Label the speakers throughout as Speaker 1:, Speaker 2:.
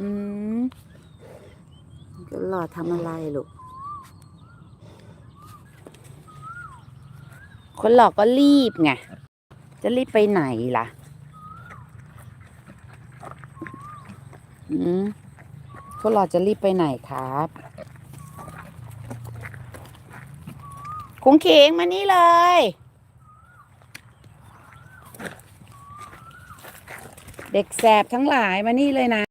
Speaker 1: อืมก็รอทำอะไรลูก คนหลอกก็รีบไง จะรีบไปไหนล่ะ อืมคนหลอกจะรีบไปไหนครับคุงเขงมานี่เลยเด็กแสบทั้งหลายมานี่เลยนะ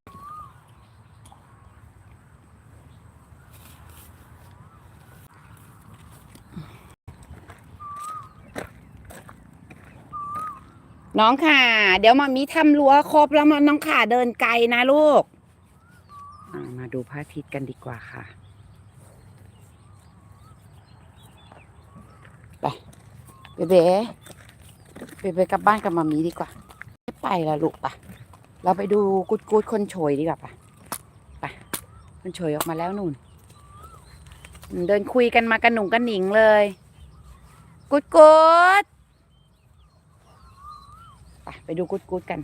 Speaker 1: น้องค่ะ เดี๋ยวมามีทำรั้วครบแล้วมาน้องค่ะเดินไกลนะลูกอ่ามาดูพระอาทิตย์กันดีกว่าค่ะไปเบเบ้เบเบ้กลับบ้านกับมามีดีกว่าไม่ไปละลูกปะเราไปดูกุดกุดคนโฉยดีกว่าปะไปคนโฉยออกมาแล้วนู่นอืมเดินคุยกันมากันหนุ่งกันหนิงเลย กุดกุด ไปไปดูกุดกุดกัน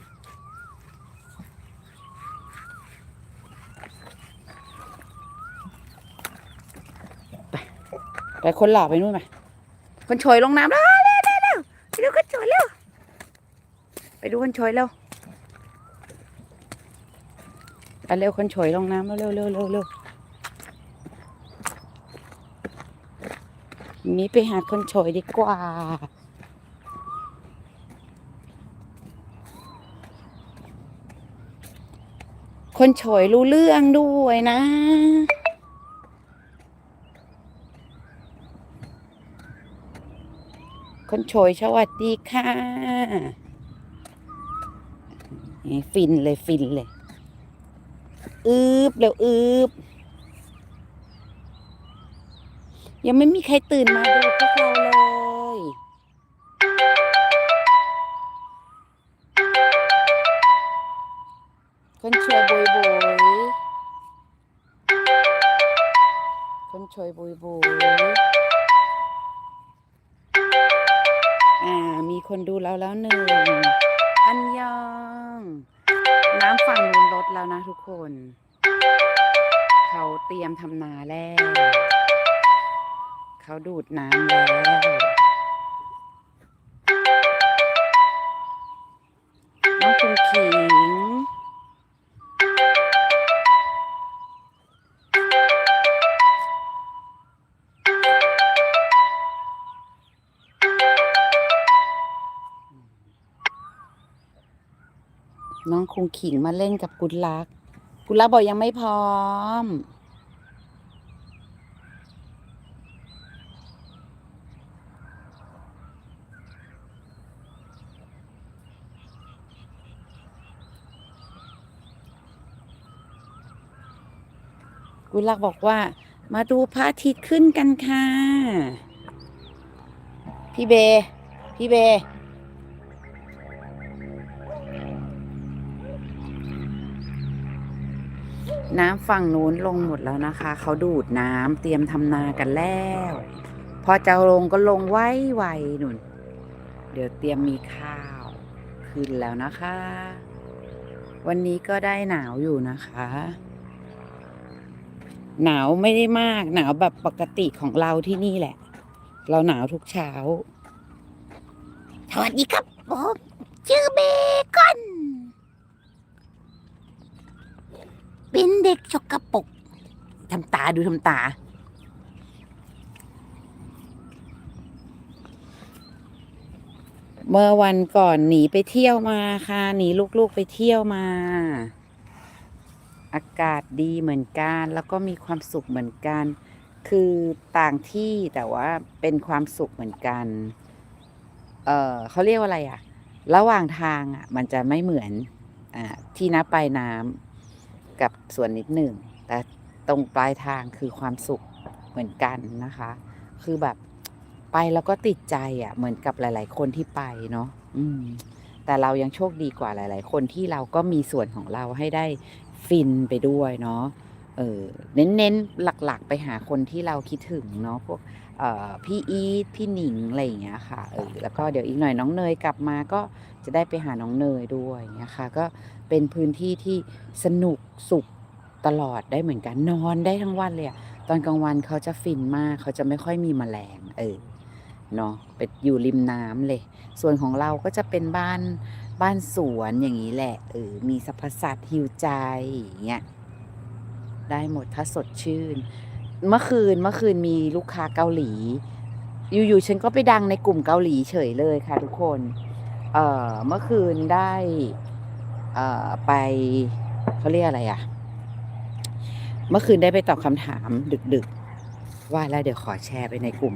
Speaker 1: ไปไปคนหล่อไปนู่นไปคนโฉยลงน้ำแล้วเร็วเร็วเร็วไปดูคนโฉยเร็วไปดูคนโฉยเร็วไปเร็วคนโฉยลงน้ำแล้วเร็วเร็วเร็วเร็วนี้ไปหาคนโฉยดีกว่า คนโฉยรู้เรื่องด้วยนะ คนโฉยสวัสดีค่ะฟินเลยฟินเลยอืบเร็วอืบยังไม่มีใครตื่นมาดูพวกเรา คนช่วยบุยบุยคนช่วยบุยบุยอ่า มีคนดูเราแล้วหนึ่ง อันยอง น้ำฝั่งนู้นลดแล้วนะทุกคน เขาเตรียมทำนาแล้ว เขาดูดน้ำแล้ว น้องคงขิงมาเล่นกับกุลลักษ์กุลลักษ์บอกยังไม่พร้อม กุลลักษ์บอกว่า มาดูพระอาทิตย์ขึ้นกันค่ะ พี่เบ พี่เบ น้ำฝั่งนู้นลงหมดแล้วนะคะ เขาดูดน้ำเตรียมทำนากันแล้ว พอจะลงก็ลงไวไวๆหนุนเดี๋ยวเตรียมมีข้าวขึ้นแล้วนะคะ วันนี้ก็ได้หนาวอยู่นะคะ หนาวไม่ได้มากหนาวแบบปกติของเราที่นี่แหละ เราหนาวทุกเช้า สวัสดีครับผมชื่อเบคอน เป็นเด็กชกกระปกทำตาดูทำตา เมื่อวันก่อนหนีไปเที่ยวมาค่ะ หนีลูกๆไปเที่ยวมา อากาศดีเหมือนกัน แล้วก็มีความสุขเหมือนกัน คือต่างที่แต่ว่าเป็นความสุขเหมือนกัน เออเขาเรียกว่าอะไรอะระหว่างทางอะมันจะไม่เหมือน อ่าที่นับปน้ำ กับส่วนนิดหนึ่ง แต่ตรงปลายทางคือความสุขเหมือนกันนะคะ คือแบบไปแล้วก็ติดใจอะ่ะ เหมือนกับหลาย ๆ คนที่ไปเนาะอืม แต่เรายังโชคดีกว่าหลาย ๆ คนที่เราก็มีส่วนของเราให้ได้ฟินไปด้วยเนาะเออเน้นๆหลัก ๆ ไปหาคนที่เราคิดถึงเนาะพวก พี่อีทพี่หนิงอะไรอย่างเงี้ยค่ะเออแล้วก็เดี๋ยวอีกหน่อยน้องเนยกลับมาก็จะได้ไปหาน้องเนยด้วยนะคะก็เป็นพื้นที่ที่สนุกสุขตลอดได้เหมือนกันนอนได้ทั้งวันเลยอะตอนกลางวันเขาจะฟินมากเขาจะไม่ค่อยมีแมลงเออเนาะเป็นอยู่ริมน้ำเลย ส่วนของเราก็จะเป็นบ้านบ้านสวนอย่างนี้แหละเออมีสรรพสัตว์ฮิวใจอย่างเงี้ยได้หมดถ้าสดชื่น เมื่อคืนเมื่อคืนมีลูกค้าเกาหลี อยู่ๆฉันก็ไปดังในกลุ่มเกาหลีเฉยเลยค่ะทุกคน เอ่อเมื่อคืนได้เอ่อไปเขาเรียกอะไรอะเมื่อคืนได้ไปตอบคำถามดึกๆ ว่าแล้วเดี๋ยวขอแชร์ไปในกลุ่ม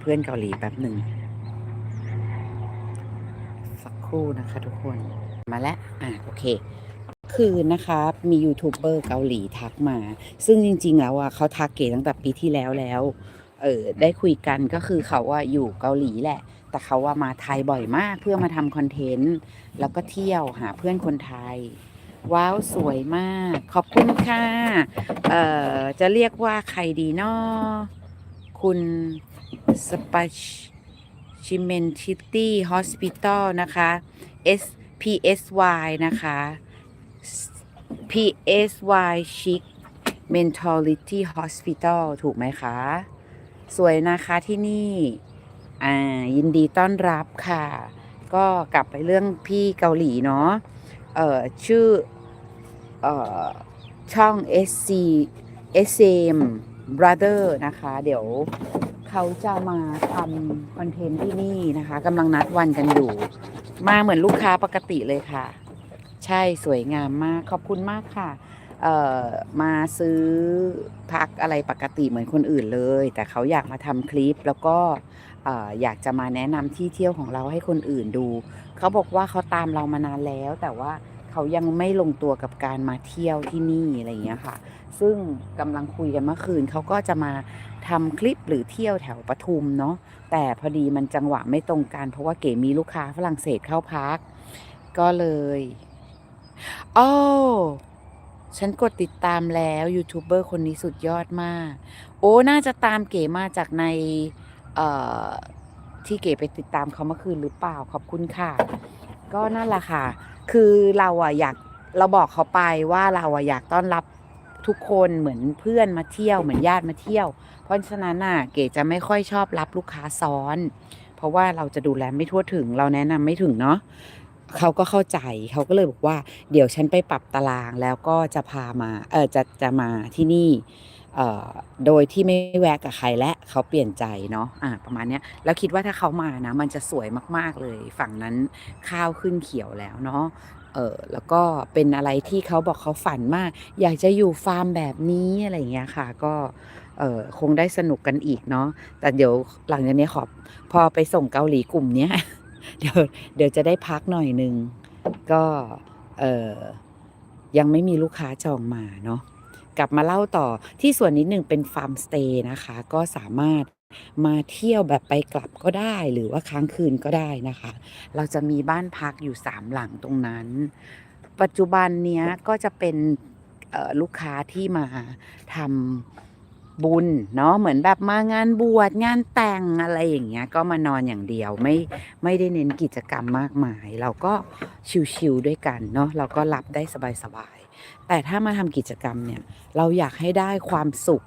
Speaker 1: เพื่อนเกาหลีแป๊บหนึ่งสักครู่นะคะทุกคนมาแล้วอะโอเค คืนนะคะมียูทูบเบอร์เกาหลีทักมา ซึ่งจริง ๆ แล้วอะเขาทักเก๋ตั้งแต่ปีที่แล้วแล้วเออได้คุยกันก็คือเขาว่าอยู่เกาหลีแหละ แต่เขาว่ามาไทยบ่อยมากเพื่อมาทำคอนเทนต์ แล้วก็เที่ยวหาเพื่อนคนไทย ว้าวสวยมาก ขอบคุณค่ะ เอ่อ จะเรียกว่าใครดีเนาะคุณสปาชิเมนทิตี้ฮอสพิทอลนะคะ S PSY นะคะ PSY Chic Mentality Hospital ถูกไหมคะ สวยนะคะที่นี่ อ่า ยินดีต้อนรับค่ะ ก็กลับไปเรื่องพี่เกาหลีเนาะ เอ่อ ชื่อ เอ่อ ช่อง SC SM Brother นะคะ เดี๋ยวเขาจะมาทำคอนเทนต์ที่นี่นะคะกำลังนัดวันกันอยู่ มาเหมือนลูกค้าปกติเลยค่ะ ใช่สวยงามมากขอบคุณมากค่ะมาซื้อพักอะไรปกติเหมือนคนอื่นเลย แต่เขาอยากมาทำคลิปแล้วก็เอ่ออยากจะมาแนะนำที่เที่ยวของเราให้คนอื่นดู เขาบอกว่าเขาตามเรามานานแล้ว แต่ว่าเขายังไม่ลงตัวกับการมาเที่ยวที่นี่อะไรอย่างเงี้ยค่ะ ซึ่งกำลังคุยกันเมื่อคืนเขาก็จะมาทำคลิปหรือเที่ยวแถวปทุมเนาะแต่พอดีมันจังหวะไม่ตรงกันเพราะว่าเก๋มีลูกค้าฝรั่งเศสเข้าพัก ก็เลย โอ้ฉันกดติดตามแล้วยูทูบเบอร์คนนี้สุดยอดมาก โอ้ น่าจะตามเก๋มาจากใน เอ่อ ที่เก๋ไปติดตามเขาเมื่อคืนหรือเปล่าขอบคุณค่ะ ก็นั่นแหละค่ะ คือเราอะอยากเราบอกเขาไปว่าเราอะอยากต้อนรับทุกคนเหมือนเพื่อนมาเที่ยวเหมือนญาติมาเที่ยว เพราะฉะนั้นน่ะเก๋จะไม่ค่อยชอบรับลูกค้าซ้อน เพราะว่าเราจะดูแลไม่ทั่วถึงเราแนะนำไม่ถึงเนาะ เขาก็เข้าใจเขาก็เลยบอกว่า เดี๋ยวฉันไปปรับตารางแล้วก็จะพามาเออจะจะมาที่นี่เอ่อโดยที่ไม่แวะกับใครและเขาเปลี่ยนใจเนาะอ่าประมาณนี้แล้วคิดว่าถ้าเขามานะ มันจะสวยมาก ๆ เลย ฝั่งนั้นข้าวขึ้นเขียวแล้วเนาะเออแล้วก็เป็นอะไรที่เขาบอกเขาฝันมาก อยากจะอยู่ฟาร์มแบบนี้อะไรอย่างเงี้ยค่ะ ก็เออคงได้สนุกกันอีกเนาะแต่เดี๋ยวหลังจากนี้ขอพอไปส่งเกาหลีกลุ่มเนี้ย เดี๋ยวเดี๋ยวจะได้พักหน่อยนึงก็เออยังไม่มีลูกค้าจองมาเนาะกลับมาเล่าต่อที่ส่วนนี้หนึ่งเป็นฟาร์มสเตย์นะคะ ก็สามารถมาเที่ยวแบบไปกลับก็ได้หรือว่าค้างคืนก็ได้นะคะ เราจะมีบ้านพักอยู่สามหลังตรงนั้น ปัจจุบันเนี้ยก็จะเป็นลูกค้าที่มาทำ บุญเนาะเหมือนแบบมางานบวชงานแต่งอะไรอย่างเงี้ยก็มานอนอย่างเดียวไม่ไม่ได้เน้นกิจกรรมมากมาย เราก็ชิวๆด้วยกันเนาะเราก็รับได้สบายๆแต่ถ้ามาทำกิจกรรมเนี่ยเราอยากให้ได้ความสุข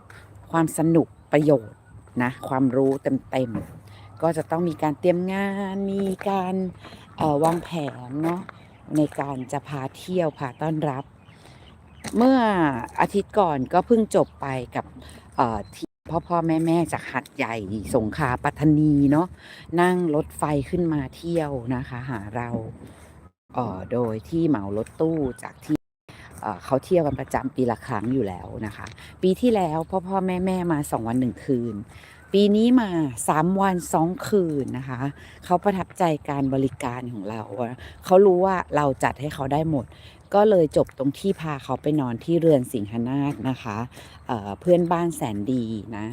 Speaker 1: ความสนุกประโยชน์นะความรู้เต็มๆก็จะต้องมีการเตรียมงานมีการวางแผนเนาะในการจะพาเที่ยวพาต้อนรับ เมื่ออาทิตย์ก่อนก็เพิ่งจบไปกับ ที่พ่อพ่อแม่แม่จากหัดใหญ่สงขลาปัตตานีเนาะนั่งรถไฟขึ้นมาเที่ยวนะคะ หาเราเอ่อโดยที่เหมารถตู้จากที่เเขาเที่ยวกันประจำปีละครั้งอยู่แล้วนะคะ ปีที่แล้วพ่อพ่อแม่แม่มาสองวันหนึ่งคืน ปีนี้มาสามวันสองคืนนะคะ เขาประทับใจการบริการของเรา เขารู้ว่าเราจัดให้เขาได้หมด ก็เลยจบตรงที่พาเขาไปนอนที่เรือนสิงหนาถนะคะเเพื่อนบ้านแสนดีนะ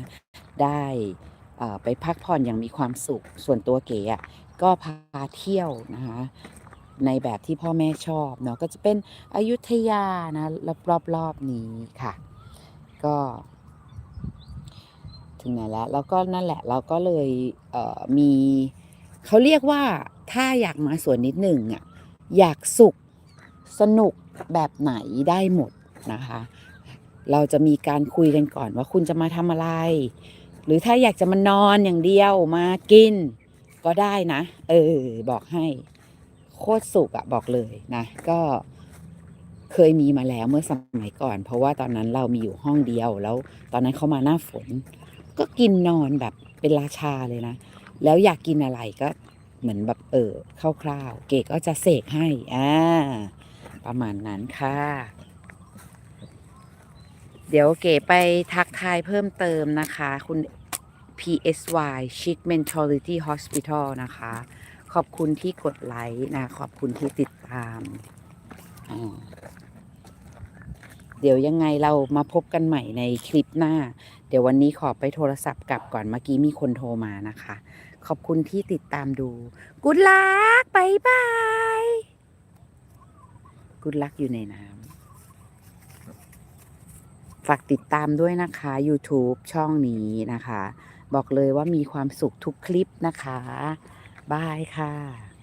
Speaker 1: ได้ไปพักผ่อนอย่างมีความสุข ส่วนตัวเก๋อก็พาเที่ยวนะคะในแบบที่พ่อแม่ชอบเนาะก็จะเป็นอยุธยานะรอบรอบนี้ค่ะ ก็ ถึงไหนแล้ว แล้วก็นั่นแหละเราก็เลยเมีเขาเรียกว่าถ้าอยากมาสวนนิดหนึ่งอะอยากสุข สนุกแบบไหนได้หมดนะคะ เราจะมีการคุยกันก่อนว่าคุณจะมาทำอะไร หรือถ้าอยากจะมานอนอย่างเดียวมากิน ก็ได้นะ เออ บอกให้โคตรสุกอะบอกเลยนะ ก็เคยมีมาแล้วเมื่อสมัยก่อน เพราะว่าตอนนั้นเรามีอยู่ห้องเดียวแล้ว ตอนนั้นเขามาหน้าฝน ก็กินนอนแบบเป็นราชาเลยนะ แล้วอยากกินอะไรก็เหมือนแบบเออคร่าวๆเกก็จะเสกให้อ่า ประมาณนั้นค่ะ เดี๋ยวเก๋ไปทักทายเพิ่มเติมนะคะ คุณ PSY Chic Mentality Hospital นะคะ ขอบคุณที่กดไลค์นะ ขอบคุณที่ติดตามเดี๋ยวยังไงเรามาพบกันใหม่ในคลิปหน้า เดี๋ยววันนี้ขอไปโทรศัพท์กลับก่อนเมื่อกี้มีคนโทรมานะคะ ขอบคุณที่ติดตามดู กุดลักบายบาย กุดลักอยู่ในน้ำฝากติดตามด้วยนะคะ YouTube ช่องนี้นะคะ บอกเลยว่ามีความสุขทุกคลิปนะคะ บายค่ะ